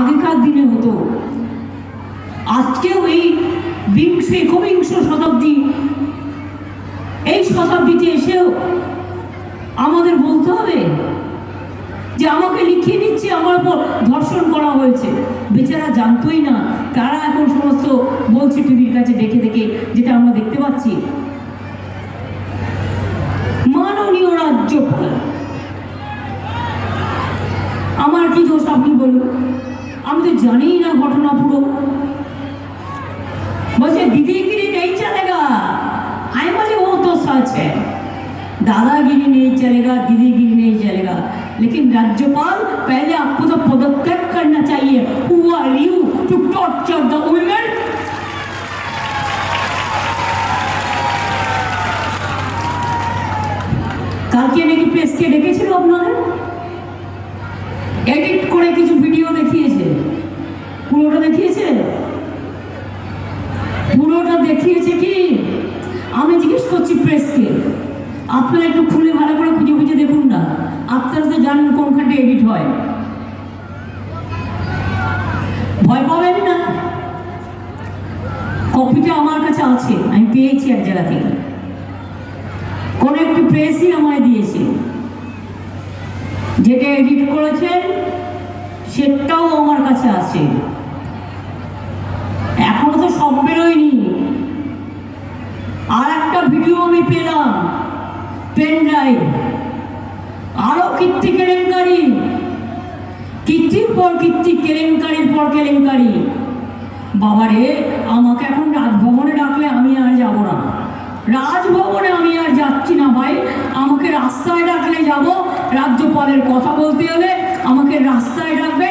আগেকার দিনে হতো। আজকেও এই বিংশ একবিংশ শতাব্দী, এই শতাব্দীতে এসেও আমাদের বলতে হবে যে আমাকে লিখিয়ে দিচ্ছে, আমার উপর ধর্ষণ করা হয়েছে। বেচারা জানতোই না তারা এখন সমস্ত বলছে টিভির কাছে দেখে দেখে, যেটা আমরা দেখতে পাচ্ছি। মাননীয় রাজ্যপাল, আমার কি দোষ আপনি বলুন? আমি তো জানিই না ঘটনা পুরো বলছে दीदीगिरी नहीं चलेगा आई बोले वो तो सच है दादागिरी नहीं चलेगा दीदीगिरी नहीं चलेगा लेकिन राज्यपाल पहले आपको तो पदत्याग करना चाहिए who are you to torture the women কালকে নাকি প্রেসকে ডেকেছিল আপনাদের এডিট করে কিছু ভিডিও দেখিয়েছে কি? আমি জিজ্ঞেস করছি প্রেসকে, আপনারা একটু খুলে ভালো করে খুঁজে খুঁজে দেখুন না। আপনারা তো জানেন কোনখানটা এডিট হয়। ভয় পাবেন না। কপিটা আমার কাছে আছে, আমি পেয়েছি এক জায়গা থেকে। কোন একটি প্রেসই আমায় দিয়েছে। যেটা এডিট করেছেন, সেটাও আমার কাছে আছে। এখনও তো সব বেরোয়নি। আর একটা ভিডিও আমি পেলাম পেন ড্রাইভ আরও কীর্তি কেলেঙ্কারি। কীর্তির পর কীর্তি, কেলেঙ্কারির পর কেলেঙ্কারি। বাবারে, আমাকে এখন রাজভবনে ডাকলে আমি আর যাব না। রাজভবনে আমি আর যাচ্ছি না ভাই। আমাকে রাস্তায় ডাকলে যাব। রাজ্যপালের কথা বলতে হলে আমাকে রাস্তায় ডাকবে